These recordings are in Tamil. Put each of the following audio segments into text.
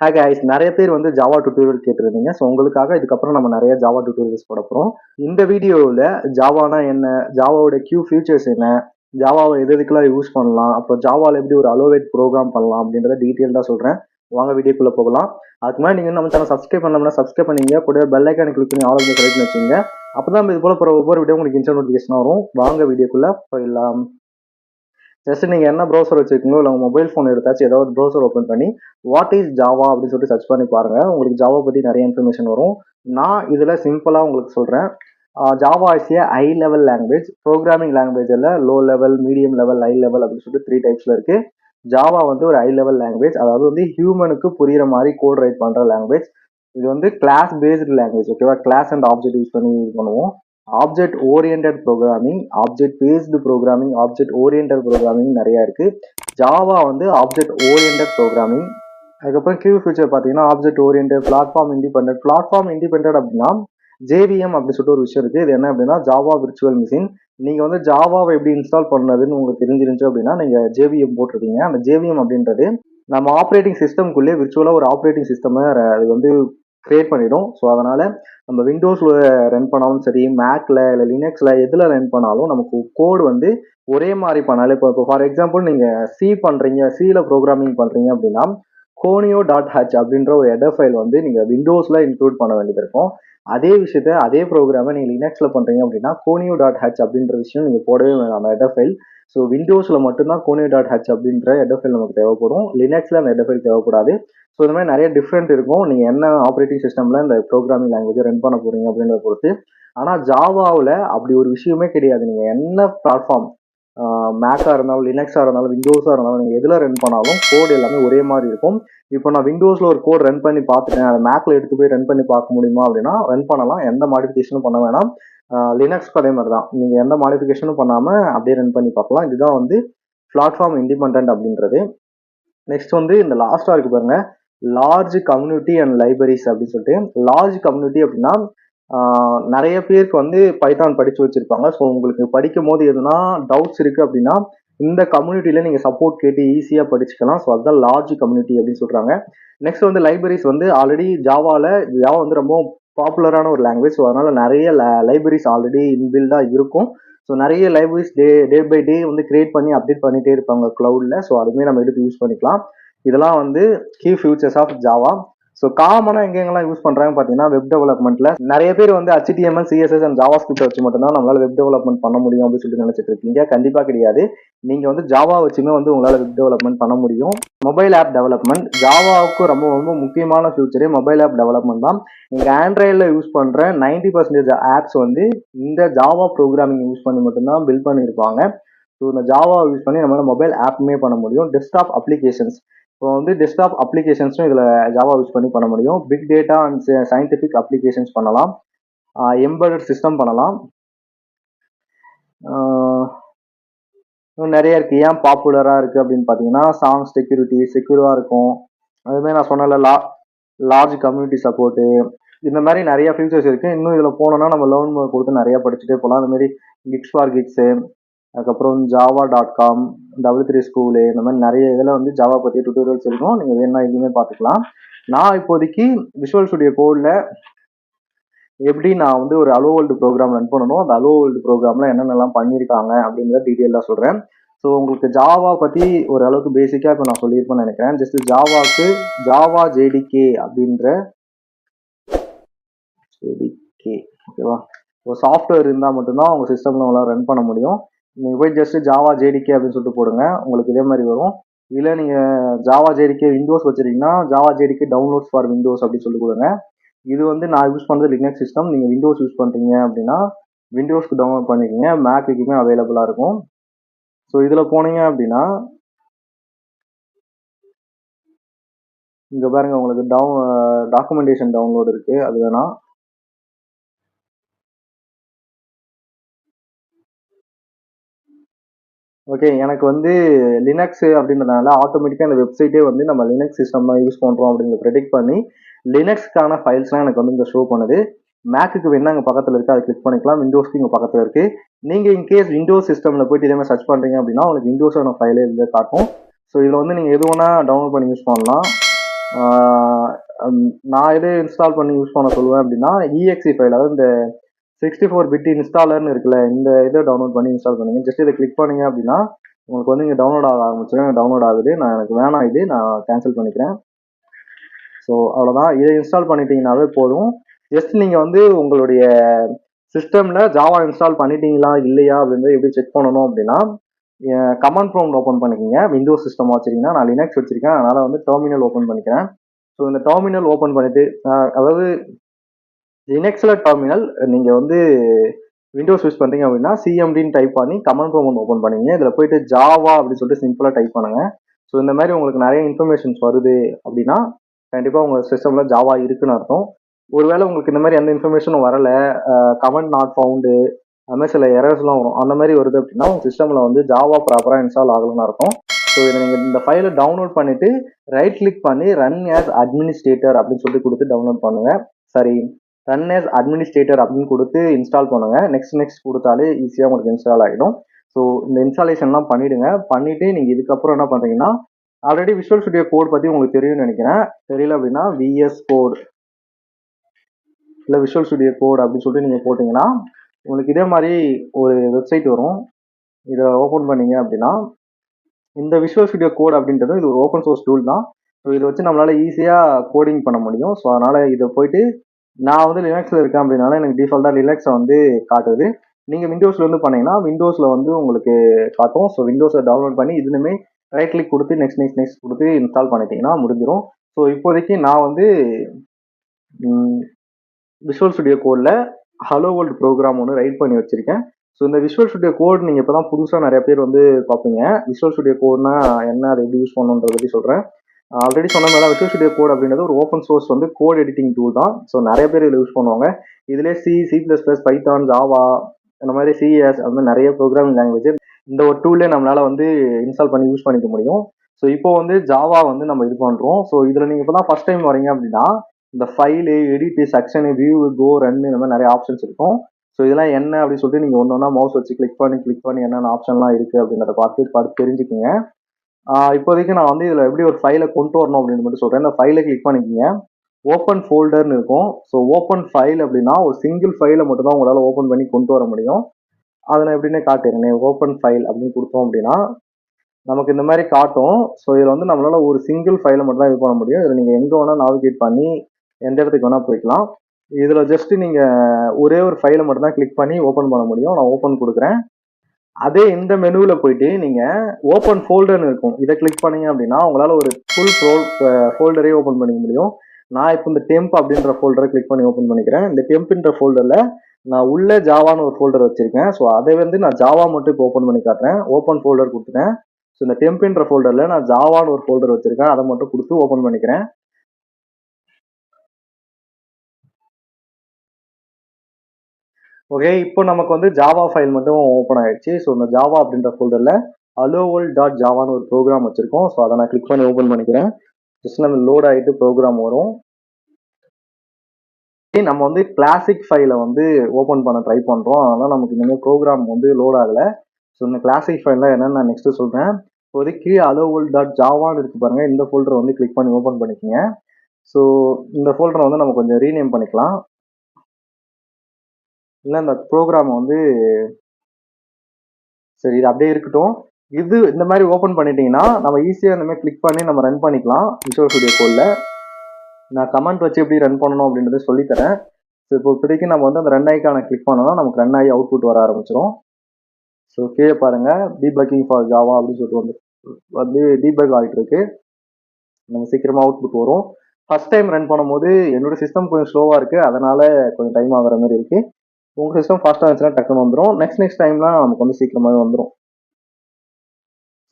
ஹாய் கைஸ் நிறைய பேர் வந்து ஜாவா டுட்டோரியல் கேட்டிருந்தீங்க. ஸோ உங்களுக்காக இதுக்கப்புறம் நம்ம நிறைய ஜாவா டுட்டோரியல்ஸ் போட போகிறோம் இந்த வீடியோவில் ஜாவானா என்ன ஜாவாவோட கியூ ஃபியூச்சர்ஸ் என்ன ஜாவாவை எது எதுக்கெல்லாம் யூஸ் பண்ணலாம் அப்புறம் ஜாவாவில் எப்படி ஒரு அலோவேட் ப்ரோக்ராம் பண்ணலாம் அப்படின்றத டீட்டெயில்டாக சொல்கிறேன் வாங்க வீடியோக்குள்ளே போகலாம். அதுக்கு முன்னாடி நீங்கள் நம்ம சேனல் சப்ஸ்கிரைப் பண்ணோம்னா சப்ஸ்கிரைப் பண்ணீங்க. கூட பெல் ஐக்கான கிளிக் பண்ணி ஆல் செலக்ட் வச்சுங்க அப்போ தான் இது போல் போகிற ஒவ்வொரு வீடியோ உங்களுக்கு இன்ஸ்டன்ட் நோட்டிஃபிகேஷன் வரும். வாங்க வீடியோக்குள்ளே போயிடலாம். ஜஸ்ட் நீங்கள் என்ன ப்ரௌசர் வச்சிருக்கீங்களோ இல்லை உங்கள் மொபைல் ஃபோன் எடுத்தாச்சு ஏதாவது ப்ரௌசர் ஓப்பன் பண்ணி வாட் இஸ் ஜாவா அப்படின்னு சொல்லிட்டு சர்ச் பண்ணி பாருங்க. உங்களுக்கு ஜாவா பற்றி நிறைய இன்ஃபர்மேஷன் வரும். நான் இதில் சிம்பிளாக உங்களுக்கு சொல்கிறேன் Java is a high level language programming லாங்குவேஜில் low level medium level high level அப்படின்னு சொல்லிட்டு த்ரீ டைப்ஸில் இருக்குது ஜாவா வந்து ஒரு ஹை லெவல் லாங்குவேஜ் அதாவது வந்து ஹியூமனுக்கு புரியுற மாதிரி கோட் ரைட் பண்ணுற லாங்குவேஜ் இது வந்து கிளாஸ் பேஸ்டு லாங்குவேஜ் ஓகேவா கிளாஸ் அண்ட் ஆப்ஜெக்ட் யூஸ் பண்ணி இது பண்ணுவோம். Object orient programming object based programming object orient programming நிறையா இருக்குது ஜாவா வந்து ஆப்ஜெக்ட் ஓரியன்ட் ப்ரோக்ராமிங் அதுக்கப்புறம் கியூ ஃபியூச்சர் பார்த்தீங்கன்னா object orient platform independent platform independent அப்படின்னா ஜேவிஎம் அப்படி சொல்லிட்டு ஒரு விஷயம் இருக்குது இது என்ன அப்படின்னா ஜாவா விர்ச்சுவல் மிஷின் நீங்கள் வந்து ஜாவாவை எப்படி இன்ஸ்டால் பண்ணதுன்னு உங்களுக்கு தெரிஞ்சிருந்துச்சு அப்படின்னா நீங்கள் ஜேவிஎம் போட்டிருக்கீங்க. அந்த ஜேவிஎம் அப்படின்றது நம்ம ஆப்ரேட்டிங் சிஸ்டம்குள்ளே விர்ச்சுவலாக ஒரு ஆப்ரேட்டிங் சிஸ்டம் அது வந்து கிரியேட் பண்ணிடும். ஸோ அதனால் நம்ம விண்டோஸில் ரன் பண்ணாலும் சரி மேக்கில் இல்லை லினக்ஸில் எதில் ரன் பண்ணாலும் நமக்கு கோடு வந்து ஒரே மாதிரி பண்ணாலும் இப்போ இப்போ ஃபார் எக்ஸாம்பிள் நீங்கள் சி பண்ணுறீங்க சியில் ப்ரோக்ராமிங் பண்ணுறீங்க அப்படின்னா கோனியோ டாட் ஹச் அப்படின்ற ஒரு எட ஃபைல் வந்து நீங்கள் விண்டோஸில் இன்க்ளூட் பண்ண வேண்டியது இருக்கும். அதே விஷயத்த அதே ப்ரோக்ராமை நீங்கள் லினக்ஸில் பண்ணுறீங்க அப்படின்னா கோனியோ டாட் ஹச் அப்படின்ற விஷயம் நீங்கள் போடவே வேணாம். அந்த எட ஃபைல் ஸோ விண்டோஸில் மட்டும்தான் கோனியோ டாட் ஹச் அப்படின்ற எட ஃபைல் நமக்கு தேவைப்படும். லினக்ஸில் அந்த எட ஃபைல் தேவைப்படாது. ஸோ இந்த மாதிரி நிறைய டிஃப்ரெண்ட் இருக்கும். நீங்கள் என்ன ஆப்ரேட்டிங் சிஸ்டமில் இந்த ப்ரோக்ராமிங் லாங்குவேஜை ரன் பண்ண போகிறீங்க அப்படின்றத பொறுத்து. ஆனால் ஜாவாவில் அப்படி ஒரு விஷயமே கிடையாது. நீங்கள் என்ன பிளாட்ஃபார்ம் மேக்காக இருந்தாலும் லினக்ஸாக இருந்தாலும் விண்டோஸாக இருந்தாலும் நீங்கள் எதில் ரன் பண்ணாலும் கோட் எல்லாமே ஒரே மாதிரி இருக்கும். இப்போ நான் விண்டோஸில் ஒரு கோட் ரன் பண்ணி பார்த்துட்டேன். அதை மேக்கில் எடுத்து போய் ரன் பண்ணி பார்க்க முடியுமா அப்படின்னா ரன் பண்ணலாம். எந்த மாடிஃபிகேஷனும் பண்ண வேணாம். லினக்ஸ்க்கு அதே மாதிரி தான் நீங்கள் எந்த மாடிஃபிகேஷனும் பண்ணாமல் அப்படியே ரன் பண்ணி பார்க்கலாம். இதுதான் வந்து பிளாட்ஃபார்ம் இண்டிபெண்ட் அப்படின்றது. நெக்ஸ்ட் வந்து இந்த லாஸ்ட்டாக இருக்கு பாருங்கள் லார்ஜ் கம்யூனிட்டி அண்ட் லைப்ரரிஸ் அப்படின்னு சொல்லிட்டு. லார்ஜ் கம்யூனிட்டி அப்படின்னா நிறைய பேருக்கு வந்து பைத்தான் படிச்சு வச்சிருப்பாங்க. ஸோ உங்களுக்கு படிக்கும் போது எதுனா டவுட்ஸ் இருக்கு அப்படின்னா இந்த கம்யூனிட்டியில நீங்க சப்போர்ட் கேட்டு ஈஸியா படிச்சுக்கலாம். ஸோ அதுதான் லார்ஜ் கம்யூனிட்டி அப்படின்னு சொல்றாங்க. நெக்ஸ்ட் வந்து லைப்ரரிஸ் வந்து ஆல்ரெடி ஜாவால ஜாவா வந்து ரொம்ப பாப்புலரான ஒரு லாங்குவேஜ் ஸோ அதனால நிறைய லைப்ரரிஸ் ஆல்ரெடி இன்பில்டா இருக்கும். ஸோ நிறைய libraries day day by day வந்து கிரியேட் பண்ணி அப்டேட் பண்ணிட்டே இருப்பாங்க க்ளவுடில் ஸோ அதுவுமே நம்ம எடுத்து யூஸ் பண்ணிக்கலாம். இதெல்லாம் வந்து key features of Java so காமனாக எங்கெங்கெல்லாம் யூஸ் பண்ணுறாங்க பார்த்தீங்கன்னா வெப் டெவலப்மெண்ட்டில் நிறைய பேர் வந்து HTML CSS and JavaScript வச்சு மட்டும்தான் நம்மளால் வெப் டெவலப்மெண்ட் பண்ண முடியும் அப்படின்னு சொல்லிட்டு நினச்சிட்டு இருக்கீங்க. கண்டிப்பாக கிடையாது. நீங்கள் வந்து ஜாவா வச்சுமே வந்து உங்களால் வெப் டெவலப்மெண்ட் பண்ண முடியும். மொபைல் ஆப் டெவலப்மெண்ட் ஜாவாவுக்கு ரொம்ப ரொம்ப முக்கியமான ஃபியூச்சரே மொபைல் ஆப் டெவலப்மெண்ட் தான். நீங்கள் ஆண்ட்ராய்டில் யூஸ் பண்ணுற நைன்டி பர்சன்டேஜ் ஆப்ஸ் வந்து இந்த ஜாவா ப்ரோக்ராமிங் யூஸ் பண்ணி மட்டும்தான் பில்ட் பண்ணியிருப்பாங்க. ஸோ இந்த ஜாவா யூஸ் பண்ணி நம்மளால் மொபைல் ஆப்புமே பண்ண முடியும். டெஸ்க்டாப் அப்ளிகேஷன்ஸ் இப்போ வந்து டெஸ்க்டாப் அப்ளிகேஷன்ஸும் இதில் ஜாவா யூஸ் பண்ணி பண்ண முடியும். Big data and scientific applications பண்ணலாம். எம்பர்டட் சிஸ்டம் பண்ணலாம். இன்னும் நிறைய இருக்கு. ஏன் பாப்புலராக இருக்குது அப்படின்னு பார்த்தீங்கன்னா சாங்ஸ் செக்யூரிட்டி செக்யூராக இருக்கும். அதுமாதிரி நான் சொன்னல லா லார்ஜ் கம்யூனிட்டி சப்போர்ட்டு இந்த மாதிரி நிறைய ஃபீச்சர்ஸ் இருக்குது இன்னும் இதில் போனோம்னா நம்ம லோன் கொடுத்து நிறையா படிச்சுட்டே போகலாம். அந்தமாதிரி கிக்ஸ் ஃபார் கிக்ஸு அதுக்கப்புறம் Java dot com double three school இந்த மாதிரி நிறைய இதில் வந்து ஜாவா பற்றி டுட்டோரியல்ஸ் இருக்கும். நீங்கள் வேணா எதுவுமே பார்த்துக்கலாம். நான் இப்போதைக்கு விஷுவல் ஸ்டுடியோ கோடில் எப்படி நான் வந்து ஒரு அலோ வேர்ல்டு ப்ரோக்ராம் ரன் பண்ணணும் அந்த அலோ வேர்ல்டு ப்ரோக்ராமில் என்னென்னலாம் பண்ணியிருக்காங்க அப்படிங்கிற டீட்டெயிலாக சொல்கிறேன் ஸோ உங்களுக்கு ஜாவா பற்றி ஓரளவுக்கு பேசிக்காக இப்போ நான் சொல்லியிருப்பேன்னு நினைக்கிறேன். ஜஸ்ட் ஜாவாக்கு ஜாவா ஜேடிகே அப்படின்ற ஜேடிகே ஓகேவா ஒரு சாஃப்ட்வேர் இருந்தால் மட்டும்தான் உங்கள் சிஸ்டமில் உங்களால் ரன் பண்ண முடியும். நீங்கள் போய் ஜஸ்ட் ஜாவா ஜேடிகே அப்படின்னு சொல்லிட்டு போடுங்க. உங்களுக்கு இதே மாதிரி வரும். இல்லை நீங்கள் Java JDK Windows வச்சுருக்கீங்கன்னா Java JDK downloads for Windows அப்படின்னு சொல்லி கொடுங்க. இது வந்து நான் யூஸ் பண்ணுறது லினக்ஸ் சிஸ்டம் நீங்கள் விண்டோஸ் யூஸ் பண்ணுறீங்க அப்படின்னா விண்டோஸ்க்கு டவுன்லோட் பண்ணிக்கோங்க. மேக்குக்குமே அவைலபிளாக இருக்கும். ஸோ இதில் போனீங்க அப்படின்னா இங்கே பாருங்கள் உங்களுக்கு டவுன் டாக்குமெண்டேஷன் டவுன்லோடு இருக்குது அது வேணாம். ஓகே எனக்கு வந்து லினக்ஸ் அப்படின்றதுனால ஆட்டோமேட்டிக்காக அந்த வெப்சைட்டே வந்து நம்ம லினக்ஸ் சிஸ்டம் தான் யூஸ் பண்ணுறோம் அப்படிங்கிறத ப்ரெடிக்ட் பண்ணி லினக்ஸ்க்கான ஃபைல்ஸ்லாம் எனக்கு வந்து இங்கே ஷோ பண்ணுது. மேக்குக்கு வேணா அங்கே பக்கத்தில் இருக்குது அதை கிளிக் பண்ணிக்கலாம். விண்டோஸ்க்கு இங்கே பக்கத்தில் இருக்குது நீங்கள் இன்கேஸ் விண்டோஸ் சிஸ்டமில் போயிட்டு இதே மாதிரி சர்ச் பண்ணுறீங்க அப்படின்னா உங்களுக்கு விண்டோஸான ஃபைலே இதில் காட்டும். ஸோ இதில் வந்து நீங்கள் எது வேணால் டவுன்லோட் பண்ணி யூஸ் பண்ணலாம். நான் எது இன்ஸ்டால் பண்ணி யூஸ் பண்ண சொல்லுவேன் அப்படின்னா இஎக்ஸி ஃபைல் அதாவது இந்த சிக்ஸ்டி ஃபோர் பிட் இன்ஸ்டாலர்னு இருக்குல்ல இந்த இதை டவுன்லோட் பண்ணி இன்ஸ்டால் பண்ணுங்க. ஜஸ்ட் இதை கிளிக் பண்ணீங்க அப்படின்னா உங்களுக்கு வந்து இங்கே டவுன்லோட் ஆக ஆரம்பிச்சிடும் டவுன்லோட் ஆகுது. நான் எனக்கு வேணாம் இது. நான் கேன்சல் பண்ணிக்கிறேன். ஸோ அவ்வளோதான் இதை இன்ஸ்டால் பண்ணிட்டீங்கனாவே போதும். ஜஸ்ட் நீங்கள் வந்து உங்களுடைய சிஸ்டமில் ஜாவா இன்ஸ்டால் பண்ணிட்டீங்களா இல்லையா அப்படின்றத எப்படி செக் பண்ணணும் அப்படின்னா கமாண்ட் ப்ரோம் ஓப்பன் பண்ணிக்கோங்க. விண்டோஸ் சிஸ்டம் வச்சிருக்கீங்கன்னா நான் லினக்ஸ் வச்சுருக்கேன். அதனால் வந்து டெர்மினல் ஓப்பன் பண்ணிக்கிறேன். ஸோ இந்த டெர்மினல் ஓப்பன் பண்ணிவிட்டு அதாவது லினக்ஸில் டெர்மினல் நீங்கள் வந்து விண்டோஸ் யூஸ் பண்ணுறீங்க அப்படின்னா சிஎம்டின்னு டைப் பண்ணி கமெண்ட் ப்ரோம் ஓப்பன் பண்ணிங்க இதில் போயிட்டு ஜாவா அப்படின்னு சொல்லிட்டு சிம்பிளாக டைப் பண்ணுங்கள் ஸோ இந்த மாதிரி உங்களுக்கு நிறைய இன்ஃபர்மேஷன்ஸ் வருது அப்படின்னா கண்டிப்பாக உங்கள் சிஸ்டமில் ஜாவா இருக்குன்னு அர்த்தம். ஒருவேளை உங்களுக்கு இந்த மாதிரி எந்த இன்ஃபர்மேஷனும் வரல கமெண்ட் நாட் ஃபவுண்டு அது மாதிரி சில எரர்ஸ்லாம் வரும். அந்த மாதிரி வருது அப்படின்னா உங்கள் சிஸ்டமில் வந்து ஜாவா ப்ராப்பராக இன்ஸ்டால் ஆகலன்னு இருக்கும் ஸோ இதை நீங்கள் இந்த ஃபைலை டவுன்லோட் பண்ணிவிட்டு ரைட் கிளிக் பண்ணி ரன் ஆஸ் அட்மினிஸ்ட்ரேட்டர் அப்படின்னு சொல்லிட்டு கொடுத்து டவுன்லோட் பண்ணுங்கள் சரி. ரன் எஸ் அட்மினிஸ்ட்ரேட்டர் அப்படின்னு கொடுத்து இன்ஸ்டால் பண்ணுங்க. நெக்ஸ்ட் நெக்ஸ்ட் கொடுத்தாலே ஈஸியாக உங்களுக்கு இன்ஸ்டால் ஆகிடும். ஸோ இந்த இன்ஸ்டாலேஷன்லாம் பண்ணிவிடுங்க பண்ணிவிட்டு நீங்கள் இதுக்கப்புறம் என்ன பண்ணுறீங்கன்னா ஆல்ரெடி விஷுவல் ஸ்டுடியோ கோட் பற்றி உங்களுக்கு தெரியும்னு நினைக்கிறேன். தெரியல அப்படின்னா விஎஸ் கோட் இல்லை விஷுவல் ஸ்டுடியோ கோட் அப்படின்னு சொல்லிட்டு நீங்கள் போட்டிங்கன்னா உங்களுக்கு இதே மாதிரி ஒரு வெப்சைட் வரும். இதை ஓப்பன் பண்ணீங்க அப்படின்னா இந்த விஷுவல் ஸ்டுடியோ கோட் அப்படின்றது இது ஒரு ஓப்பன் சோர்ஸ் டூல் தான். ஸோ இதை வச்சு நம்மளால் ஈஸியாக கோடிங் பண்ண முடியும். ஸோ அதனால் இதை போயிட்டு நான் வந்து லினக்ஸில் இருக்கேன் அப்படின்னால எனக்கு டிஃபால்ட்டாக லினக்ஸை வந்து காட்டுது. நீங்கள் விண்டோஸில் வந்து பண்ணீங்கன்னா விண்டோஸில் வந்து உங்களுக்கு காட்டும். ஸோ விண்டோஸை டவுன்லோட் பண்ணி இதுலையுமே ரைட் கிளிக் கொடுத்து நெக்ஸ்ட் நெக்ஸ்ட் நெக்ஸ்ட் கொடுத்து இன்ஸ்டால் பண்ணிட்டீங்கன்னா முடிஞ்சிடும் ஸோ இப்போதைக்கு நான் வந்து விஷுவல் ஸ்டுடியோ கோடில் ஹலோ வேர்ல்டு ப்ரோக்ராம் ஒன்று ரைட் பண்ணி வச்சிருக்கேன். ஸோ இந்த விஷுவல் ஸ்டுடியோ கோட் நீங்கள் இப்போ தான் புதுசாக நிறைய பேர் வந்து பார்ப்பீங்க. விஷுவல் ஸ்டுடியோ கோட்னா என்ன அதை எப்படி யூஸ் பண்ணணுன்றத பற்றி சொல்கிறேன் ஆல்ரெடி சொன்ன மாதிரி விஷுவல் கோட் அப்படின்றது ஒரு ஓப்பன் சோர்ஸ் வந்து கோட் எடிட்டிங் டூல் தான். ஸோ நிறைய பேர் இதில் யூஸ் பண்ணுவாங்க. இதிலே C C plus plus Python Java அந்த மாதிரி சிஎஸ் அந்த மாதிரி நிறைய ப்ரோக்ராமிங் லாங்குவேஜ் இந்த ஒரு டூல்லே நம்மளால வந்து இன்ஸ்டால் பண்ணி யூஸ் பண்ணிக்க முடியும். ஸோ இப்போ வந்து ஜாவா வந்து நம்ம இது பண்ணுறோம் ஸோ இதில் நீங்கள் இப்போ தான் ஃபஸ்ட் டைம் வரீங்க அப்படின்னா இந்த file edit section view go run இந்த மாதிரி நிறைய ஆப்ஷன்ஸ் இருக்கும். ஸோ இதெல்லாம் என்ன அப்படின்னு சொல்லிட்டு நீங்கள் ஒன்று ஒன்றா மவுஸ் வச்சு கிளிக் பண்ணி கிளிக் பண்ணி என்னென்ன ஆப்ஷன்லாம் இருக்குது அப்படின்றத பார்த்து பார்த்து தெரிஞ்சுக்குங்க. இப்போதைக்கு நான் வந்து இதில் எப்படி ஒரு ஃபைலை கொண்டு வரணும் அப்படின்னு மட்டும் சொல்கிறேன் இந்த ஃபைலை கிளிக் பண்ணிக்கிங்க. ஓப்பன் ஃபோல்டர்னு இருக்கும். ஸோ ஓப்பன் ஃபைல் அப்படின்னா ஒரு சிங்கிள் ஃபைலை மட்டும்தான் உங்களால் ஓப்பன் பண்ணி கொண்டு வர முடியும். அதை நான் எப்படின்னு காட்டுறேன். ஓப்பன் ஃபைல் அப்படின்னு கொடுத்தோம் அப்படின்னா நமக்கு இந்த மாதிரி காட்டும். ஸோ இதில் வந்து நம்மளால் ஒரு சிங்கிள் ஃபைலை மட்டும் தான் இது பண்ண முடியும். இதில் நீங்கள் எங்கே வேணால் நாவிகேட் பண்ணி எந்த இடத்துக்கு வேணால் போய்க்கலாம். இதில் ஜஸ்ட்டு நீங்கள் ஒரே ஒரு ஃபைலை மட்டும் தான் கிளிக் பண்ணி ஓப்பன் பண்ண முடியும். நான் ஓப்பன் கொடுக்குறேன். அதே இந்த மெனுவில் போயிட்டு நீங்கள் ஓப்பன் ஃபோல்டர்னு இருக்கும். இதை கிளிக் பண்ணீங்க அப்படின்னா உங்களால் ஒரு ஃபுல் ஃபோல் ஃபோல்டரே ஓப்பன் பண்ணிக்க முடியும். நான் இப்போ இந்த டெம்ப் அப்படின்ற ஃபோல்டரை கிளிக் பண்ணி ஓப்பன் பண்ணிக்கிறேன். இந்த டெம்ப்ன்ற ஃபோல்டரில் நான் உள்ள ஜாவான்னு ஒரு ஃபோல்டர் வச்சுருக்கேன். ஸோ அதை வந்து நான் ஜாவா மட்டும் இப்போ ஓப்பன் பண்ணி காட்டுறேன். ஓப்பன் ஃபோல்டர் கொடுத்துட்டேன். ஸோ இந்த டெம்ப்ன்ற ஃபோல்டரில் நான் ஜாவான்னு ஒரு ஃபோல்டர் வச்சுருக்கேன். அதை மட்டும் கொடுத்து ஓப்பன் பண்ணிக்கிறேன். ஓகே இப்போ நமக்கு வந்து ஜாவா ஃபைல் மட்டும் ஓப்பன் ஆயிடுச்சு. ஸோ இந்த ஜாவா அப்படின்ற ஃபோல்டரில் அலோவல் டாட் ஜாவான்னு ஒரு ப்ரோக்ராம் வச்சுருக்கோம். ஸோ அதை நான் கிளிக் பண்ணி ஓப்பன் பண்ணிக்கிறேன். ஜஸ்ட் நம்ம லோட் ஆகிட்டு ப்ரோக்ராம் வரும். நம்ம வந்து கிளாசிக் ஃபைலை வந்து ஓப்பன் பண்ண ட்ரை பண்ணுறோம் அதனால் நமக்கு இனிமேல் ப்ரோக்ராம் வந்து லோட் ஆகலை. ஸோ இந்த கிளாசிக் ஃபைலில் என்னென்னு நான் நெக்ஸ்ட்டு சொல்கிறேன் இப்போதைக்கு அலோவல் டாட் ஜாவான்னு இருக்கு பாருங்கள் இந்த ஃபோல்டரை வந்து கிளிக் பண்ணி ஓப்பன் பண்ணிக்கோங்க. ஸோ இந்த ஃபோல்டரை வந்து நம்ம கொஞ்சம் ரீநேம் பண்ணிக்கலாம். இல்லை இந்த ப்ரோக்ராம் வந்து சரி இது அப்படியே இருக்கட்டும். இது இந்த மாதிரி ஓப்பன் பண்ணிட்டீங்கன்னா நம்ம ஈஸியாக இந்த மாதிரி கிளிக் பண்ணி நம்ம ரன் பண்ணிக்கலாம் விஷுவல் ஸ்டுடியோ கோலில் நான் கமெண்ட் வச்சு எப்படி ரன் பண்ணணும் அப்படின்றத சொல்லித்தரேன். ஸோ இப்போ இப்போதைக்கு நம்ம வந்து அந்த ரன் ஐக்கான கிளிக் பண்ணோம்னா நமக்கு ரன் ஆகி அவுட்புட் வர ஆரம்பிச்சிடும் ஸோ கீழே பாருங்கள் டீபக்கிங் ஃபார் ஜாவா அப்படின்னு சொல்லிட்டு வந்து வந்து டீபக் ஆகிட்டு இருக்கு. நம்ம சீக்கிரமாக அவுட்புட் வரும். ஃபர்ஸ்ட் டைம் ரன் பண்ணும்போது என்னோட சிஸ்டம் கொஞ்சம் ஸ்லோவாக இருக்குது அதனால் கொஞ்சம் டைம் ஆகிற மாதிரி இருக்குது உங்கள் சிஸ்டம் ஃபாஸ்ட்டாக இருந்துச்சுன்னா டக்குன்னு வந்துடும் நெக்ஸ்ட் நெக்ஸ்ட் டைம்லாம் நமக்கு வந்து சீக்கிரமாகவே வந்துடும்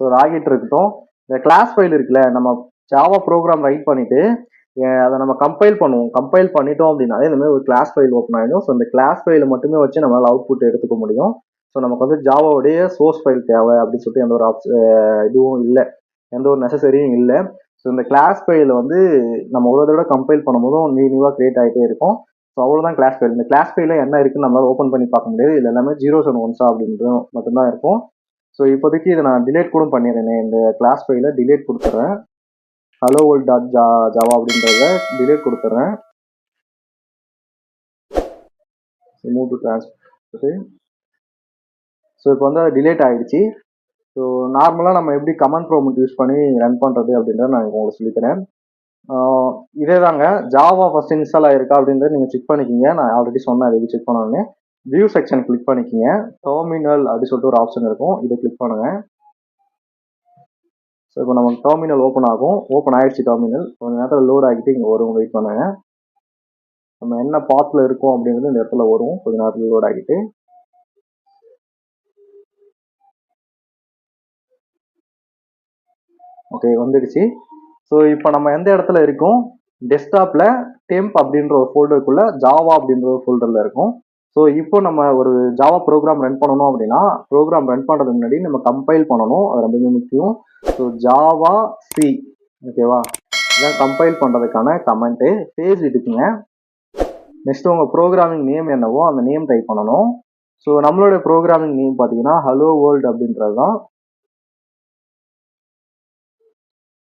ஸோ ராக்கெட் இருக்கட்டும். இந்த கிளாஸ் ஃபைல் இருக்குல்ல நம்ம ஜாவா ப்ரோக்ராம் ரைட் பண்ணிட்டு அதை நம்ம கம்பைல் பண்ணுவோம். கம்பைல் பண்ணிட்டோம் அப்படின்னாலே இந்த மாதிரி ஒரு கிளாஸ் ஃபைல் ஓப்பன் ஆகிடும் ஸோ இந்த கிளாஸ் ஃபைல் மட்டுமே வச்சு நம்மளால் அவுட்புட் எடுத்துக்க முடியும். ஸோ நமக்கு வந்து ஜாவாவுடைய சோர்ஸ் ஃபைல் தேவை அப்படின்னு சொல்லிட்டு எந்த ஒரு ஆப்ஸ் இதுவும் இல்லை. எந்த ஒரு நெசசரியும் இல்லை. ஸோ இந்த கிளாஸ் ஃபைல் வந்து நம்ம ஒரு தடவை கம்பைல் பண்ணும்போதும் நியூ நியூவாக க்ரியேட் ஆகிட்டே இருக்கும். ஸோ அவ்வளோதான் கிளாஸ் ஃபைல் இந்த கிளாஸ் ஃபைலில் என்ன இருக்குன்னு நம்மளால் ஓப்பன் பண்ணி பார்க்க முடியாது. இது எல்லாமே ஜீரோஸ் அண்ட் ஒன்ஸா அப்படின்றது மட்டும்தான் இருக்கும். ஸோ இப்போதைக்கு இதை நான் டிலேட் கூட பண்ணிடுறேனே. இந்த கிளாஸ் ஃபைலை டிலேட் கொடுத்துட்றேன் ஹலோ வேர்ல்ட் டாட் ஜா ஜாவா அப்படின்றத டிலேட் கொடுத்துட்றேன் மூவ் டு டிரான்ஸ்பர் ஸோ இப்போ வந்து அது டிலேட் ஆகிடுச்சு ஸோ நார்மலாக நம்ம எப்படி கமெண்ட் ப்ரோமெண்ட் யூஸ் பண்ணி ரன் பண்ணுறது அப்படின்றத நான் உங்களுக்கு சொல்லித்தரேன். இதே தாங்க ஜாவா ஃபர்ஸ்ட் இன்ஸ்டால் ஆயிருக்கா அப்படின்றத நீங்கள் செக் பண்ணிக்கிங்க. நான் ஆல்ரெடி சொன்னேன் அதை செக் பண்ணணும்னு வியூ செக்ஷன் கிளிக் பண்ணிக்கிங்க. டெர்மினல் அப்படின்னு சொல்லிட்டு ஒரு ஆப்ஷன் இருக்கும். இதை கிளிக் பண்ணுங்க. ஸோ இப்போ நமக்கு டெர்மினல் ஓப்பன் ஆகும். ஓப்பன் ஆயிடுச்சு டெர்மினல் கொஞ்சம் நேரத்தில் லோட் ஆகிட்டு இங்கே வரும். வெயிட் பண்ணுங்க. நம்ம என்ன பாத்தில் இருக்கோம் அப்படின்றது இந்த இடத்துல வரும். கொஞ்ச நேரத்தில் லோட் ஆகிட்டு. ஓகே வந்துடுச்சு. ஸோ இப்போ நம்ம எந்த இடத்துல இருக்கோம்? டெஸ்க்டாப்பில் டெம்ப் அப்படின்ற ஒரு ஃபோல்டருக்குள்ள ஜாவா அப்படின்ற ஒரு ஃபோல்டரில் இருக்கும். ஸோ இப்போ நம்ம ஒரு ஜாவா ப்ரோக்ராம் ரன் பண்ணணும் அப்படின்னா ப்ரோக்ராம் ரன் பண்ணுறதுக்கு முன்னாடி நம்ம கம்பைல் பண்ணணும். அது ரொம்பவே முக்கியம். ஸோ ஜாவா சி ஓகேவா இதான் கம்பைல் பண்ணுறதுக்கான கமெண்ட்டு பேஜ் இருக்குங்க நெக்ஸ்ட் உங்கள் ப்ரோக்ராமிங் நேம் என்னவோ அந்த நேம் டைப் பண்ணணும். ஸோ நம்மளோட ப்ரோக்ராமிங் நேம் பார்த்தீங்கன்னா ஹலோ வேர்ல்டு அப்படின்றது தான்.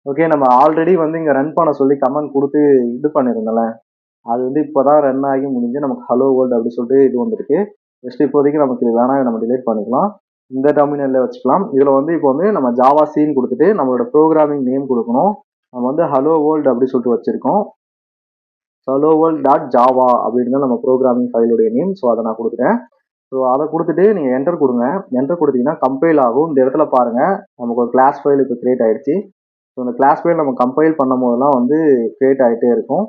ஓகே நம்ம ஆல்ரெடி வந்து இங்கே ரன் பண்ண சொல்லி கமெண்ட் கொடுத்து இது பண்ணியிருந்தோம்ல அது வந்து இப்போ தான் ரன் ஆகி முடிஞ்சு நமக்கு ஹலோ வேர்ல்டு அப்படி சொல்லிட்டு இது வந்திருக்கு. ஜஸ்ட் இப்போதைக்கு நமக்கு இது வேணாம் நம்ம டிலேட் பண்ணிக்கலாம். இந்த டெர்மினலில் வச்சுக்கலாம். இதில் வந்து இப்போ வந்து நம்ம ஜாவா சீன் கொடுத்துட்டு நம்மளோட ப்ரோக்ராமிங் நேம் கொடுக்கணும். நம்ம வந்து ஹலோ வேர்ல்டு அப்படி சொல்லிட்டு வச்சுருக்கோம். ஹலோ வேர்ல்ட் டாட் ஜாவா அப்படின்னு தான் நம்ம ப்ரோக்ராமிங் ஃபைலுடைய நேம் ஸோ அதை நான் கொடுத்துட்டேன். ஸோ அதை கொடுத்துட்டு நீங்கள் என்டர் கொடுங்க. என்டர் கொடுத்தீங்கன்னா கம்பைல் ஆகும். இந்த இடத்துல பாருங்கள் நமக்கு ஒரு கிளாஸ் ஃபைல் இப்போ கிரியேட் ஆகிடுச்சு இந்த கிளாஸ் ஃபைல் நம்ம கம்பைல் பண்ணும் போதெல்லாம் வந்து கிரியேட் ஆகிட்டே இருக்கும்.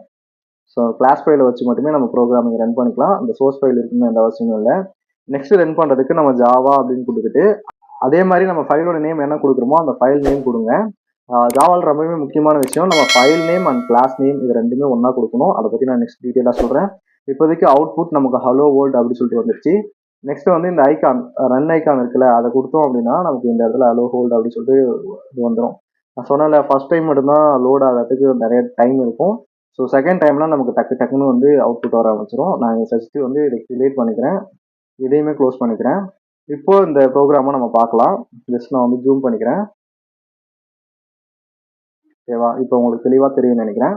ஸோ கிளாஸ் ஃபைலை வச்சு மட்டுமே நம்ம ப்ரோக்ராமிங் ரன் பண்ணிக்கலாம். அந்த சோர்ஸ் ஃபைல் இருக்குன்னு எந்த அவசியமும் இல்லை. நெக்ஸ்ட் ரன் பண்ணுறதுக்கு நம்ம ஜாவா அப்படின்னு கொடுத்துட்டு அதே மாதிரி நம்ம ஃபைலோட நேம் என்ன கொடுக்குறோமோ அந்த ஃபைல் நேம் கொடுங்க. ஜாவால் ரொம்பவே முக்கியமான விஷயம் நம்ம file name and class name இது ரெண்டுமே ஒன்றா கொடுக்கணும். அதை பற்றி நான் நெக்ஸ்ட் டீட்டெயிலாக சொல்கிறேன் இப்போதைக்கு அவுட்புட் நமக்கு ஹலோ வேர்ல்டு அப்படின்னு சொல்லிட்டு வந்துருச்சு. நெக்ஸ்ட் வந்து இந்த ஐகான் ரன் ஐகான் இருக்குல்ல அதை கொடுத்தோம் அப்படின்னா நமக்கு இந்த இடத்துல ஹலோ ஹோல்டு அப்படின்னு சொல்லிட்டு இது வந்துடும் நான் சொன்னல ஃபர்ஸ்ட் டைம் மட்டும்தான் லோட் ஆகிறதுக்கு நிறைய டைம் இருக்கும். ஸோ செகண்ட் டைம்லாம் நமக்கு டக்கு டக்குன்னு வந்து அவுட்புட் வர ஆரம்பிச்சிடும் நான் இதை ஃபஸ்ட்டு வந்து இதை டிலேட் பண்ணிக்கிறேன். இதையுமே க்ளோஸ் பண்ணிக்கிறேன். இப்போ இந்த ப்ரோக்ராமை நம்ம பார்க்கலாம். ஜஸ்ட் நான் வந்து ஜூம் பண்ணிக்கிறேன். ஓகேவா இப்போ உங்களுக்கு தெளிவாக தெரியும்னு நினைக்கிறேன்.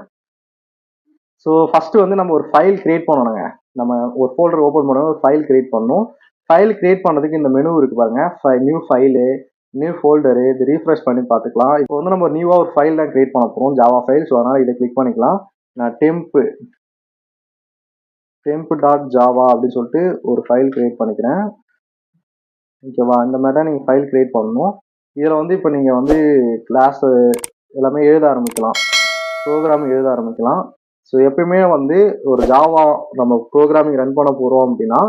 ஸோ ஃபஸ்ட்டு வந்து நம்ம ஒரு ஃபைல் கிரியேட் பண்ணணுங்க. நம்ம ஒரு ஃபோல்டர் ஓப்பன் பண்ணணும் ஒரு ஃபைல் கிரியேட் பண்ணணும். ஃபைல் கிரியேட் பண்ணுறதுக்கு இந்த மெனு இருக்குது பாருங்கள் ஃபை நியூ ஃபைலு நியூ ஃபோல்டரு இது ரீஃப்ரெஷ் பண்ணி பார்த்துக்கலாம். இப்போ வந்து நம்ம நியூவாக ஒரு ஃபைல் தான் கிரியேட் பண்ண போகிறோம் ஜாவா ஃபைல் ஸோ அதனால் இதை கிளிக் பண்ணிக்கலாம். நான் டெம்ப்பு டெம்ப் டாட் ஜாவா அப்படின்னு சொல்லிட்டு ஒரு ஃபைல் கிரியேட் பண்ணிக்கிறேன். ஓகேவா இந்த மாதிரி தான் நீங்கள் ஃபைல் கிரியேட் பண்ணணும். இதில் வந்து இப்போ நீங்கள் வந்து கிளாஸ் எல்லாமே எழுத ஆரம்பிக்கலாம். ப்ரோக்ராம் எழுத ஆரம்பிக்கலாம். ஸோ எப்பயுமே வந்து ஒரு ஜாவா நம்ம ப்ரோக்ராமிங் ரன் பண்ண போகிறோம் அப்படின்னா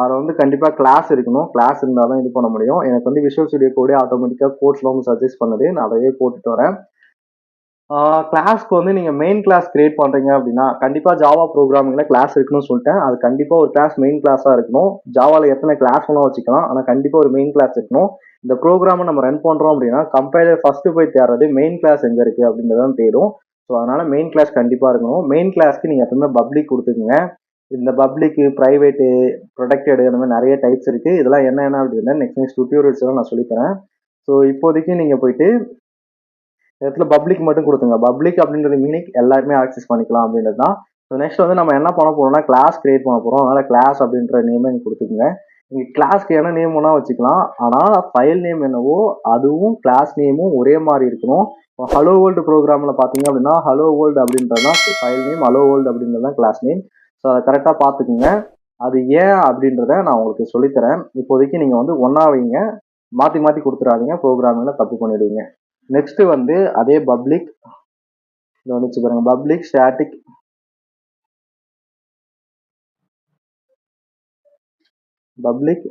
அதில் வந்து கண்டிப்பாக கிளாஸ் இருக்கணும். கிளாஸ் இருந்தால் தான் இது பண்ண முடியும். எனக்கு வந்து விஷுவல் ஸ்டுடியோ கூட ஆட்டோமேட்டிக்காக கோட்ஸ்லாம் வந்து சஜஸ்ட் பண்ணுது. நான் அதையே போட்டுட்டு வரேன். கிளாஸ்க்கு வந்து நீங்கள் மெயின் கிளாஸ் கிரியேட் பண்ணுறீங்க அப்படின்னா கண்டிப்பாக ஜாவா ப்ரோக்ராமிங்கில் கிளாஸ் இருக்குன்னு சொல்லிட்டேன். அது கண்டிப்பாக ஒரு கிளாஸ் மெயின் கிளாஸாக இருக்கணும். ஜாவாவில் எத்தனை கிளாஸ் வேணால் வச்சுக்கலாம். ஆனால் கண்டிப்பாக ஒரு மெயின் கிளாஸ் இருக்கணும். இந்த ப்ரோக்ராமை நம்ம ரன் பண்ணுறோம் அப்படின்னா கம்பைலர் ஃபஸ்ட்டு போய் தேடுறது மெயின் கிளாஸ் எங்கே இருக்குது அப்படின்றதான் தேடும். ஸோ அதனால் மெயின் கிளாஸ் கண்டிப்பாக இருக்கணும். மெயின் கிளாஸ்க்கு நீங்கள் எப்பவுமே பப்ளிக் கொடுத்துக்குங்க. இந்த பப்ளிக்கு ப்ரைவேட்டு ப்ரொடெக்டடு அந்த மாதிரி நிறைய டைப்ஸ் இருக்குது இதெல்லாம் என்ன என்ன அப்படின்னா நெக்ஸ்ட் நெக்ஸ்ட் டியூட்டோரியல்ஸ் எல்லாம் நான் சொல்லித்தரேன். ஸோ இப்போதைக்கு நீங்கள் போயிட்டு இடத்துல பப்ளிக் மட்டும் கொடுத்துங்க பப்ளிக் அப்படின்றது மீனிங் எல்லாருமே ஆக்சஸ் பண்ணிக்கலாம் அப்படின்றது தான். ஸோ நெக்ஸ்ட் வந்து நம்ம என்ன பண்ண போறோம்னா கிளாஸ் கிரியேட் பண்ண போகிறோம் அதனால் கிளாஸ் அப்படின்ற நேமே நீங்கள் கொடுத்துக்குங்க. நீங்கள் கிளாஸ்க்கு என்ன நேம் வேணால் வச்சுக்கலாம். ஆனால் ஃபைல் நேம் என்னவோ அதுவும் கிளாஸ் நேமும் ஒரே மாதிரி இருக்கணும். இப்போ ஹலோ வேர்ல்டு ப்ரோக்ராமில் பார்த்தீங்க அப்படின்னா ஹலோ வேர்ல்டு அப்படின்றது தான் ஃபைல் நேம் ஹலோ வேர்ல்டு அப்படின்றது தான் கிளாஸ் நேம் ஸோ அதை கரெக்டாக பார்த்துக்குங்க. அது ஏன் அப்படின்றத நான் உங்களுக்கு சொல்லித்தரேன். இப்போதைக்கு நீங்கள் வந்து ஒன்றா வைங்க. மாற்றி மாற்றி கொடுத்துடாதீங்க ப்ரோக்ராமிங்கில் தப்பு பண்ணிடுவீங்க. நெக்ஸ்ட்டு வந்து அதே பப்ளிக் இதை வந்துச்சு பாருங்கள் பப்ளிக் ஸ்டாட்டிக் பப்ளிக்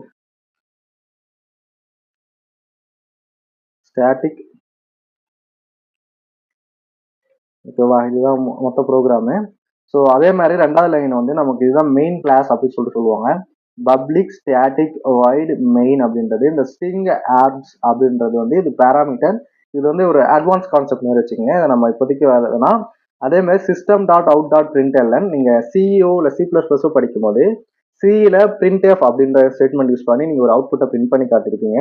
ஸ்டாட்டிக் ஓகேவா இதுதான் மொத்த ப்ரோக்ராமு ஸோ அதே மாதிரி ரெண்டாவது லைன் வந்து நமக்கு இதுதான் மெயின் கிளாஸ் அப்படின்னு சொல்லிட்டு சொல்லுவாங்க. பப்ளிக் ஸ்டாட்டிக் வைட் மெயின் அப்படின்றது. இந்த ஸ்ட்ரிங் ஆப்ஸ் அப்படின்றது வந்து இது பேராமீட்டர் இது வந்து ஒரு அட்வான்ஸ் கான்செப்ட் மாதிரி வச்சுக்கோங்க. இதை நம்ம இப்போதைக்கு வேணா அதே மாதிரி system dot out dot print LN நீங்கள் சிஇஓ இல்லை சி ப்ளஸ் ப்ளஸ்ஸோ படிக்கும்போது சியில் பிரிண்ட் எஃப் அப்படின்ற ஸ்டேட்மெண்ட் யூஸ் பண்ணி நீங்கள் ஒரு அவுட்புட்டை பிரிண்ட் பண்ணி காட்டிருக்கீங்க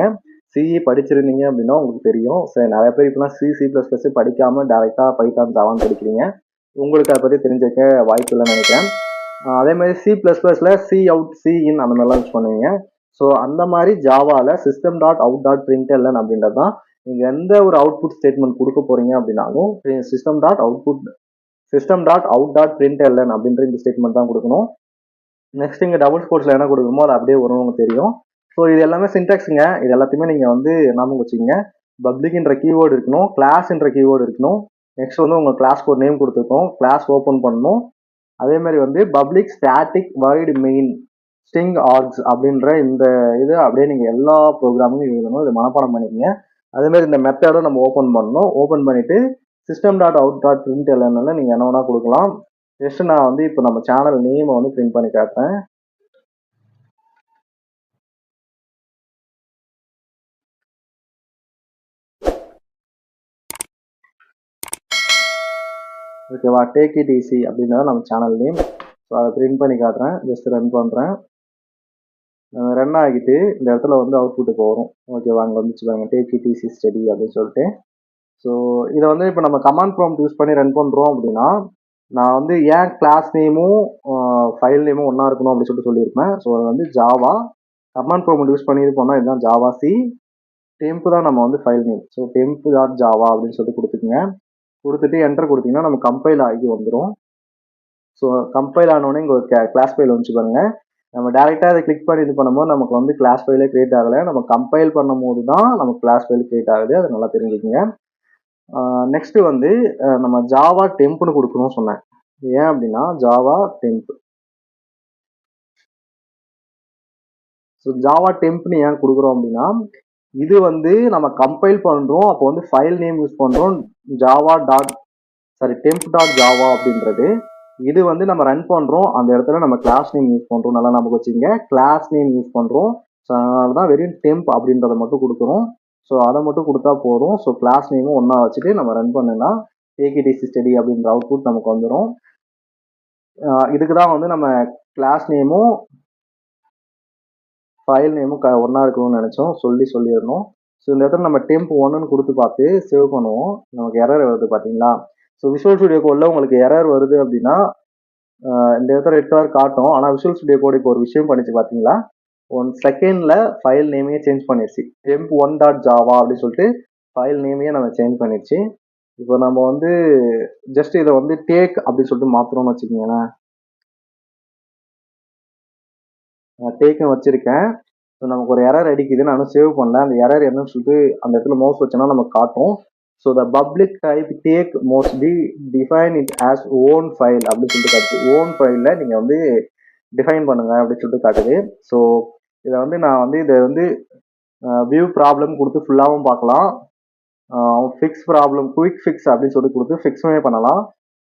சிஇ படிச்சிருந்தீங்க அப்படின்னா உங்களுக்கு தெரியும். சரி நிறைய பேர் இப்போலாம் சி சி ப்ளஸ் ப்ளஸ் படிக்காமல் டேரெக்டாக பைத்தான் ஜாவான்னு படிக்கிறீங்க. உங்களுக்கு அதை பற்றி தெரிஞ்சுக்க வாய்ப்பு இல்லைன்னு நினைக்கிறேன் அதே மாதிரி சி ப்ளஸ் ப்ளஸில் சி அவுட் சி இன் அந்த மாதிரிலாம் யூஸ் பண்ணுவீங்க. ஸோ அந்த மாதிரி ஜாவாவில் system dot out dot println அப்படின்றது தான் நீங்கள் எந்த ஒரு அவுட்புட் ஸ்டேட்மெண்ட் கொடுக்க போகிறீங்க அப்படின்னாலும் system dot output system dot out dot println அப்படின்ற இந்த ஸ்டேட்மெண்ட் தான் கொடுக்கணும். நெக்ஸ்ட் இங்கே டபுள் ஸ்போர்ட்ஸில் என்ன கொடுக்கணுமோ அது அப்படியே வரும் உங்களுக்கு தெரியும். ஸோ இது எல்லாமே சின்டாக்ஸுங்க இது எல்லாத்தையுமே நீங்கள் வந்து ஞாபகம் வச்சுக்கோங்க. பப்ளிக்ன்ற கீவேர்டு இருக்கணும் கிளாஸ்ன்ற கீவேர்டு இருக்கணும். நெக்ஸ்ட் வந்து உங்கள் கிளாஸ்க்கு ஒரு நேம் கொடுத்துருக்கோம். கிளாஸ் ஓப்பன் பண்ணணும். அதே மாதிரி வந்து public static void main string args அப்படின்ற இந்த இது அப்படியே நீங்கள் எல்லா ப்ரோக்ராமும் எழுதணும் இதை மனப்பாடம் பண்ணிக்கங்க. அதேமாதிரி இந்த மெத்தடும் நம்ம ஓப்பன் பண்ணணும். ஓப்பன் பண்ணிவிட்டு system dot out dot print எல்லாம் நீங்கள் என்ன வேணால் கொடுக்கலாம். ஜஸ்ட் நான் வந்து இப்போ நம்ம சேனல் நேமை வந்து பிரிண்ட் பண்ணி காட்டுறேன். ஓகேவா டேக் இட் ஈஸி அப்படின்றத நம்ம சேனல் நேம் ஸோ அதை பிரிண்ட் பண்ணி காட்டுறேன். ஜஸ்ட் ரன் பண்ணுறேன் ரன் ஆகிட்டு இந்த இடத்துல வந்து அவுட்புட்டுக்கு வரும். ஓகேவா அங்கே வந்துச்சு பாருங்க. டேக் இட் ஈஸி ஸ்டடி அப்படின்னு சொல்லிட்டு. ஸோ இதை வந்து இப்போ நம்ம கமாண்ட் ப்ராம்ப்ட் யூஸ் பண்ணி ரன் பண்ணுறோம் அப்படின்னா நான் வந்து ஏன் கிளாஸ் நேமும் ஃபைல் நேமும் ஒன்றா இருக்கணும் அப்படின்னு சொல்லிட்டு சொல்லியிருப்பேன். ஸோ அது வந்து ஜாவா கமாண்ட் ப்ராம்ப்ட் யூஸ் பண்ணி போனால் இதுதான் ஜாவா சி டெம்ப் தான் நம்ம வந்து file name so temp dot Java அப்படின்னு சொல்லிட்டு கொடுத்துக்குங்க. கொடுத்துட்டு என்டர் கொடுத்தீங்கன்னா நம்ம கம்பைல் ஆகி வந்துடும் ஸோ கம்பைல் ஆனோடனே இங்கே ஒரு கிளாஸ் ஃபைல் வந்துச்சு பாருங்க. நம்ம டேரெக்டாக அதை கிளிக் பண்ணி இது பண்ணும்போது நமக்கு வந்து கிளாஸ் ஃபைலே கிரியேட் ஆகலை. நம்ம கம்பைல் பண்ணும்போது தான் நமக்கு கிளாஸ் ஃபைல் கிரியேட் ஆகுது. அதை நல்லா தெரிஞ்சுக்கோங்க. நெக்ஸ்ட் வந்து நம்ம ஜாவா டெம்ப்னு கொடுக்கணும்னு சொன்னேன். ஏன் அப்படின்னா ஜாவா டெம்ப் ஸோ ஜாவா டெம்ப்னு ஏன் கொடுக்குறோம் அப்படின்னா இது வந்து நம்ம கம்பைல் பண்றோம். அப்போ வந்து ஃபைல் நேம் யூஸ் பண்றோம். Java dot sorry temp dot Java அப்படின்றது. இது வந்து நம்ம ரன் பண்றோம். அந்த இடத்துல நம்ம கிளாஸ் நேம் யூஸ் பண்றோம். நல்லா நமக்கு வச்சுங்க கிளாஸ் நேம் யூஸ் பண்றோம். ஸோ அதனால தான் வெறும் டெம்ப் அப்படின்றத மட்டும் கொடுக்குறோம். ஸோ அதை மட்டும் கொடுத்தா போதும். ஸோ கிளாஸ் நேமும் ஒன்றா வச்சுட்டு நம்ம ரன் பண்ணுனா ஏகேடிசி ஸ்டடி அப்படின்ற அவுட்புட் நமக்கு வந்துடும் இதுக்கு தான் வந்து நம்ம கிளாஸ் நேமும் ஃபைல் நேமும் க ஒன்றா இருக்கணும்னு நினச்சோம். சொல்லி சொல்லிடணும் ஸோ இந்த இடத்துல நம்ம டெம்ப் ஒன்றுன்னு கொடுத்து பார்த்து சேவ் பண்ணுவோம். நமக்கு எரர் வருது பார்த்தீங்களா? ஸோ விஷுவல் ஸ்டுடியோ கோடில் உங்களுக்கு எரர் வருது அப்படின்னா இந்த இடத்துல ரெட் கலர் காட்டும். ஆனால் விஷுவல் ஸ்டுடியோ கோடு இப்போ ஒரு விஷயம் பண்ணிச்சு பார்த்தீங்களா? ஒன் செகண்டில் ஃபைல் நேமையே சேஞ்ச் பண்ணிடுச்சு. டெம்ப் ஒன் டாட் ஜாவா அப்படின்னு சொல்லிட்டு ஃபைல் நேமையே நம்ம சேஞ்ச் பண்ணிடுச்சு. இப்போ நம்ம வந்து ஜஸ்ட் இதை வந்து டேக் அப்படின்னு சொல்லிட்டு மாற்றுறோம்னு வச்சுக்கோங்களேன். டேக்குன்னு வச்சுருக்கேன். ஸோ நமக்கு ஒரு எரர் அடிக்குது. நானும் சேவ் பண்ணல. அந்த எரர் என்னன்னு சொல்லிட்டு அந்த இடத்துல மோஸ் வச்சோன்னா நமக்கு காட்டும் so the public type tag mostly define it as own file அப்படின்னு சொல்லிட்டு காட்டுது. ஓன் ஃபைலில் நீங்கள் வந்து டிஃபைன் பண்ணுங்க அப்படின்னு சொல்லிட்டு காட்டுது. ஸோ இதை வந்து நான் வந்து இதை வந்து வியூ ப்ராப்ளம் கொடுத்து ஃபுல்லாகவும் பார்க்கலாம். ஃபிக்ஸ் ப்ராப்ளம் குயிக் ஃபிக்ஸ் அப்படின்னு சொல்லி கொடுத்து ஃபிக்ஸுமே பண்ணலாம்.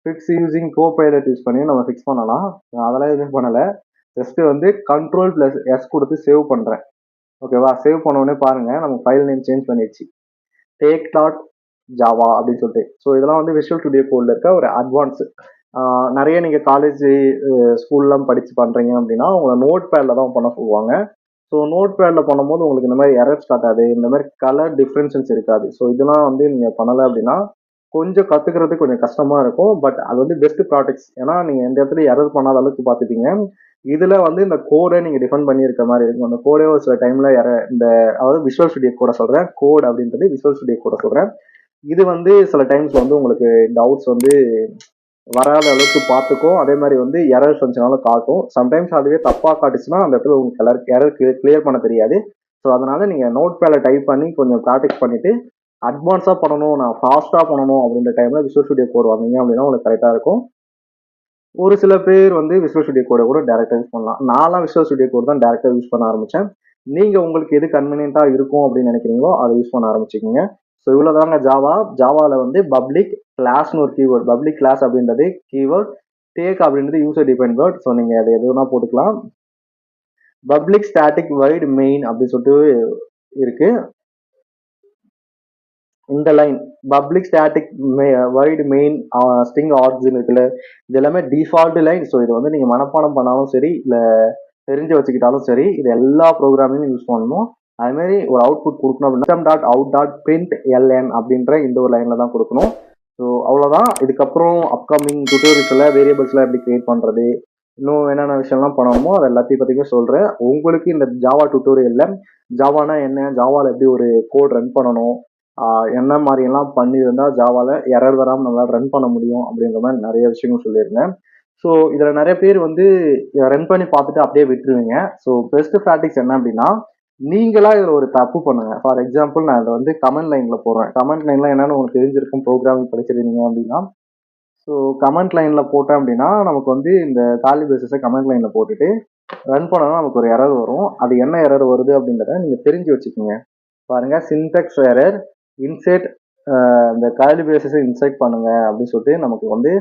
Fix using co pilot use பண்ணி நம்ம ஃபிக்ஸ் பண்ணலாம். அதெல்லாம் எதுவுமே பண்ணலை. ஜஸ்ட்டு வந்து கண்ட்ரோல் ப்ளஸ் எஸ் கொடுத்து சேவ் பண்ணுறேன் ஓகேவா சேவ் பண்ண உடனே பாருங்க நம்ம ஃபைல் நேம் சேஞ்ச் பண்ணிடுச்சு. டேக் டாட் ஜாவா அப்படின்னு சொல்லிட்டு. ஸோ இதெல்லாம் வந்து விஷுவல் ஸ்டுடியோ கோடில் இருக்க ஒரு அட்வான்ஸ் நிறைய நீங்கள் காலேஜ் ஸ்கூல்லாம் படித்து பண்ணுறீங்க அப்படின்னா உங்களை நோட் பேடில் தான் பண்ண சொல்லுவாங்க. ஸோ நோட் பேடில் பண்ணும்போது உங்களுக்கு இந்த மாதிரி எரர்ஸ் காட்டாது இந்த மாதிரி கலர் டிஃப்ரென்சஸ் இருக்காது. ஸோ இதெல்லாம் வந்து நீங்கள் பண்ணலை அப்படின்னா கொஞ்சம் கற்றுக்கிறது கொஞ்சம் கஷ்டமாக இருக்கும். பட் அது வந்து பெஸ்ட் ப்ராடக்ட்ஸ் ஏன்னா நீங்கள் எந்த இடத்துல எரர் பண்ணாத அளவுக்கு பார்த்துப்பீங்க. இதில் வந்து இந்த கோடை நீங்கள் டிஃபைன் பண்ணியிருக்க மாதிரி இருக்கும். அந்த கோடே ஒரு சில டைமில் யார இந்த அதாவது விஷுவல் ஸ்டுடியோ கூட சொல்கிறேன் கோட் அப்படின்றது விஷுவல் ஸ்டுடியோ கூட சொல்கிறேன் இது வந்து சில டைம்ஸ் வந்து உங்களுக்கு டவுட்ஸ் வந்து வராத அளவுக்கு பார்த்துக்கும். அதே மாதிரி வந்து எரர்ஸ் வந்துச்சுனாலும் காட்டும். சம்டைம்ஸ் அதுவே தப்பாக காட்டுச்சுன்னா அந்த இடத்துல உங்களுக்கு எலர் எரர் கிளியர் பண்ண தெரியாது. ஸோ அதனால நீங்கள் நோட் பேடில் டைப் பண்ணி கொஞ்சம் ப்ராக்டிஸ் பண்ணிட்டு அட்வான்ஸாக பண்ணணும் நான் ஃபாஸ்ட்டாக பண்ணணும் அப்படின்ற டைமில் விஷுவல் ஸ்டுடியோ கோட் வந்தீங்க அப்படின்னா உங்களுக்கு கரெக்டாக இருக்கும். ஒரு சில பேர் வந்து விஷுவல் ஸ்டுடியோ கோடை கூட டேரக்டாக யூஸ் பண்ணலாம். நான்லாம் விஷுவல் ஸ்டுடியோ கோட் தான் டேரெக்டாக யூஸ் பண்ண ஆரம்பித்தேன் நீங்கள் உங்களுக்கு எது கன்வீனியண்ட்டாக இருக்கும் அப்படின்னு நினைக்கிறீங்களோ அதை யூஸ் பண்ண ஆரம்பிச்சுக்கோங்க. ஸோ இவ்வளோ தாங்க ஜாவா ஜாவாவில் வந்து பப்ளிக் கிளாஸ்னு ஒரு கீவேர்ட் பப்ளிக் கிளாஸ் அப்படின்றது கீவேர்ட் டேக் அப்படின்றது யூசர் டிபெண்ட் வேர்ட் ஸோ நீங்கள் அதை எது வேணால் போட்டுக்கலாம். பப்ளிக் ஸ்டாட்டிக் வைடு மெயின் அப்படின்னு சொல்லிட்டு இருக்குது இந்த line public static void main string origin இருக்குல்ல இது எல்லாமே டிஃபால்ட் லைன் ஸோ இது வந்து நீங்கள் மனப்பாடம் பண்ணாலும் சரி இல்லை தெரிஞ்சு வச்சுக்கிட்டாலும் சரி இது எல்லா ப்ரோக்ராமையும் யூஸ் பண்ணணும். அதுமாரி மாதிரி ஒரு அவுட்புட் கொடுக்கணும் அப்படின்னா dot out dot print LN அப்படின்ற இந்த ஒரு லைனில் தான் கொடுக்கணும். ஸோ அவ்வளோதான் இதுக்கப்புறம் அப்கமிங் டுட்டோரியல்ஸில் வேரியபிள்ஸ்லாம் எப்படி கிரியேட் பண்ணுறது இன்னும் என்னென்ன விஷயம்லாம் பண்ணணுமோ அது எல்லாத்தையும் பற்றியும் சொல்கிறேன் உங்களுக்கு இந்த ஜாவா டுட்டோரியலில் ஜாவானா என்ன ஜாவாவில் எப்படி ஒரு கோட் ரன் பண்ணணும் என்ன மாதிரியெல்லாம் பண்ணியிருந்தா ஜாவாவில் எரர் வராமல் நம்மளால் ரன் பண்ண முடியும் அப்படின்ற மாதிரி நிறைய விஷயங்கள் சொல்லியிருந்தேன். ஸோ இதில் நிறைய பேர் வந்து ரன் பண்ணி பார்த்துட்டு அப்படியே விட்டுருவீங்க. ஸோ பெஸ்ட் ப்ராக்டிஸ் என்ன அப்படின்னா நீங்களா இதில் ஒரு தப்பு பண்ணுங்க. ஃபார் எக்ஸாம்பிள் நான் இதை வந்து கமெண்ட் லைனில் போடுறேன். கமெண்ட் லைனில் என்னென்னு உங்களுக்கு தெரிஞ்சிருக்கும் ப்ரோக்ராமிங் படிச்சிருந்தீங்க அப்படின்னா ஸோ கமெண்ட் லைனில் போட்டேன் அப்படின்னா நமக்கு வந்து இந்த காலி பேசஸை கமெண்ட் லைனில் போட்டுட்டு ரன் பண்ணோம்னா நமக்கு ஒரு எரர் வரும். அது என்ன எரர் வருது அப்படின்றத நீங்கள் தெரிஞ்சு வச்சுக்கோங்க. பாருங்க சின்டெக்ஸ் எரர் இன்செட் இந்த காலி பேசிஸை இன்செக்ட் பண்ணுங்க அப்படின்னு சொல்லிட்டு நமக்கு வந்து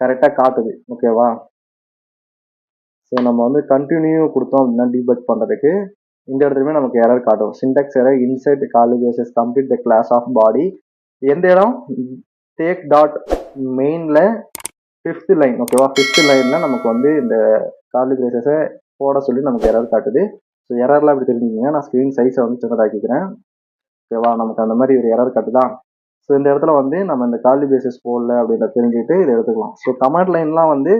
கரெக்டாக காட்டுது. ஓகேவா ஸோ நம்ம வந்து கண்டினியூ கொடுத்தோம் அப்படின்னா டீபக் பண்ணுறதுக்கு இந்த இடத்துலையுமே நமக்கு எரர் காட்டும். Syntax error insert curly braces complete the class of body எந்த இடம்? டேக் டாட் மெயினில் ஃபிஃப்த் லைன் ஓகேவா ஃபிஃப்த் லைனில் நமக்கு வந்து இந்த காலி பேசஸை போட சொல்லி நமக்கு எரர் காட்டுது. ஸோ எரர்லாம் இப்படி தெரிஞ்சுக்கங்க நான் ஸ்க்ரீன் சைஸை வந்து சின்னதாக்கிக்கிறேன். ஓகேவா நமக்கு அந்த மாதிரி ஒரு எரர் காட்டுதான் ஸோ இந்த இடத்துல வந்து நம்ம இந்த காலி பேசிஸ் போடல அப்படின்ற தெரிஞ்சுக்கிட்டு இதை எடுத்துக்கலாம். ஸோ கமெண்ட் லைன்லாம் வந்து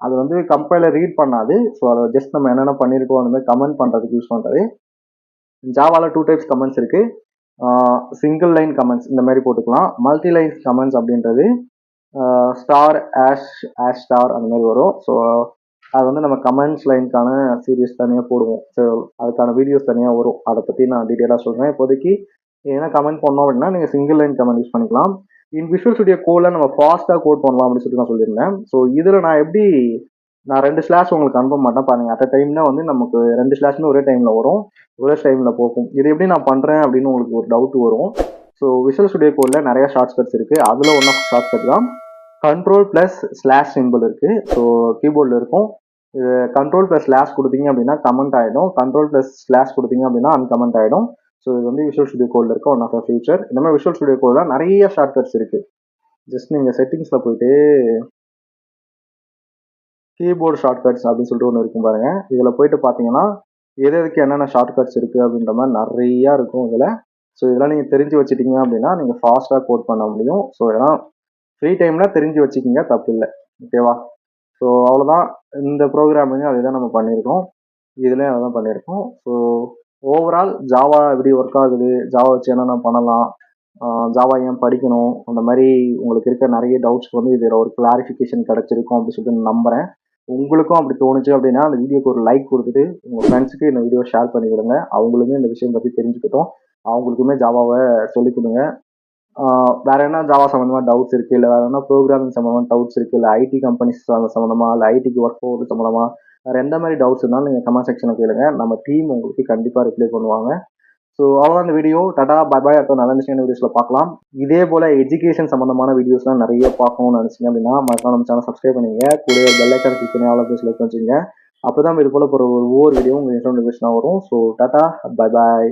அது வந்து கம்பைலர் ரீட் பண்ணாது. ஸோ அதை ஜஸ்ட் நம்ம என்னென்ன பண்ணியிருக்கோம் அந்த மாதிரி கமெண்ட் பண்ணுறதுக்கு யூஸ் பண்ணுறது ஜாவால டூ டைப்ஸ் கமெண்ட்ஸ் இருக்கு. சிங்கிள் லைன் கமெண்ட்ஸ் இந்த மாதிரி போட்டுக்கலாம். மல்டி லைன் கமெண்ட்ஸ் அப்படின்றது ஸ்டார் ஆஷ் ஆஷ் ஸ்டார் அந்த மாதிரி வரும். ஸோ அது வந்து நம்ம கமெண்ட்ஸ் லைனுக்கான சீரியஸ் தனியாக போடுவோம். ஸோ அதுக்கான வீடியோஸ் தனியாக வரும். அதை பற்றி நான் டீட்டெயிலாக சொல்கிறேன் இப்போதைக்கு ஏன்னா கமெண்ட் பண்ணோம் அப்படின்னா நீங்கள் சிங்கிள் லைன் கமெண்ட் யூஸ் பண்ணிக்கலாம். இன் விஷுவல் ஸ்டுடியோ கோடில் நம்ம ஃபாஸ்ட்டாக கோட் பண்ணலாம் அப்படின்னு சொல்லிட்டு நான் சொல்லியிருந்தேன். ஸோ இதில் நான் எப்படி நான் ரெண்டு ஸ்லாஷ் உங்களுக்கு அனுப்ப மாட்டேன் பாருங்க. அட் டைம்ல வந்து நமக்கு ரெண்டு ஸ்லாஷ்மே ஒரே டைம்ல வரும். ஒரே டைம்ல போகும். இது எப்படி நான் பண்றேன் அப்படின்னு உங்களுக்கு ஒரு டவுட் வரும். ஸோ விஷுவல் ஸ்டுடியோ கோடில் நிறைய ஷார்ட் கட்ஸ் இருக்கு. அதுல ஒன் ஆஃப் ஷார்ட் கட் தான். கண்ட்ரோல் பிளஸ் ஸ்லாஷ் சிம்பிள் இருக்கு. ஸோ கீபோர்டில் இருக்கும். இது கண்ட்ரோல் ப்ளஸ் ஸ்லாஷ் கொடுத்தீங்க அப்படின்னா கமெண்ட் ஆகிடும் கண்ட்ரோல் ப்ளஸ் ஸ்லாஷ் கொடுத்தீங்க அப்படின்னா அன்கமெண்ட் ஆயிடும். ஸோ இது வந்து விஷுவல் ஸ்டுடியோ கோடில் இருக்க ஒன் ஆஃப் ஃபியூச்சர் இந்த மாதிரி விஷுவல் ஸ்டுடியோ கோடில் நிறைய ஷார்ட் கட்ஸ் இருக்கு ஜஸ்ட் நீங்கள் செட்டிங்ஸில் போயிட்டு கீபோர்டு ஷார்ட்கட்ஸ் அப்படின்னு சொல்லிட்டு ஒன்று இருக்கும் பாருங்க. இதில் போயிட்டு பார்த்தீங்கன்னா எது எதுக்கு என்னென்ன ஷார்ட்கட்ஸ் இருக்குது அப்படின்ற மாதிரி நிறையா இருக்கும் இதில். ஸோ இதெல்லாம் நீங்கள் தெரிஞ்சு வச்சுட்டீங்க அப்படின்னா நீங்கள் ஃபாஸ்ட்டாக கோட் பண்ண முடியும். ஸோ இதெல்லாம் ஃப்ரீ டைமில் தெரிஞ்சு வச்சுக்கிங்க தப்பு இல்லை ஓகேவா ஸோ அவ்வளோதான் இந்த ப்ரோக்ராமிங்கும் அதே தான் நம்ம பண்ணியிருக்கோம். இதுலேயும் அதை தான் பண்ணியிருக்கோம். ஸோ ஓவரால் ஜாவா எப்படி ஒர்க் ஆகுது? ஜாவா வச்சு என்னென்ன பண்ணலாம்? ஜாவா ஏன் படிக்கணும்? அந்த மாதிரி உங்களுக்கு இருக்க நிறைய டவுட்ஸ்க்கு வந்து இதில் ஒரு கிளாரிஃபிகேஷன் கிடச்சிருக்கும் அப்படின்னு சொல்லிட்டு நான் உங்களுக்கும் அப்படி தோணுச்சு அப்படின்னா அந்த வீடியோக்கு ஒரு லைக் கொடுத்துட்டு உங்கள் ஃப்ரெண்ட்ஸுக்கு இந்த வீடியோ ஷேர் பண்ணி அவங்களுமே இந்த விஷயம் பற்றி தெரிஞ்சுக்கிட்டோம். அவங்களுக்குமே ஜாவாவை சொல்லிக் கொடுங்க. வேற என்ன ஜாவா சம்மந்தமா டவுட்ஸ் இருக்கு? இல்லை வேற என்ன ப்ரோக்ராமிங் சம்மந்தமா டவுட்ஸ் இருக்கு? இல்லை ஐடி கம்பெனிஸ் சம்மந்தமா இல்லை ஐடிக்கு ஒர்க் போகிறது சம்மந்தமா வேற எந்த மாதிரி டவுட்ஸ் இருந்தாலும் நீங்கள் கமெண்ட் செக்ஷனில் கேளுங்க. நம்ம டீம் உங்களுக்கு கண்டிப்பாக ரிப்ளை பண்ணுவாங்க. ஸோ அவ்வளோதான் இந்த வீடியோ டாடா பை பாய் அடுத்த நல்ல விஷயம் வீடியோஸில் பார்க்கலாம். இதே போல் எஜுகேஷன் சம்மந்தமான வீடியோஸ்லாம் நிறைய பார்க்கணும்னு நினச்சிங்க அப்படின்னா மறக்காம நம்ம சேனல் சப்ஸ்கிரைப் பண்ணுங்க கூட ஒரு பெல்லைக்கான கிளிக் பண்ணி அவ்வளோ செலக்ட் வச்சுங்க அப்போ தான் இது போல் ஒரு ஒவ்வொரு வீடியோ உங்களுக்கு நோட்டிஃபிகேஷனாக வரும். So tata bye bye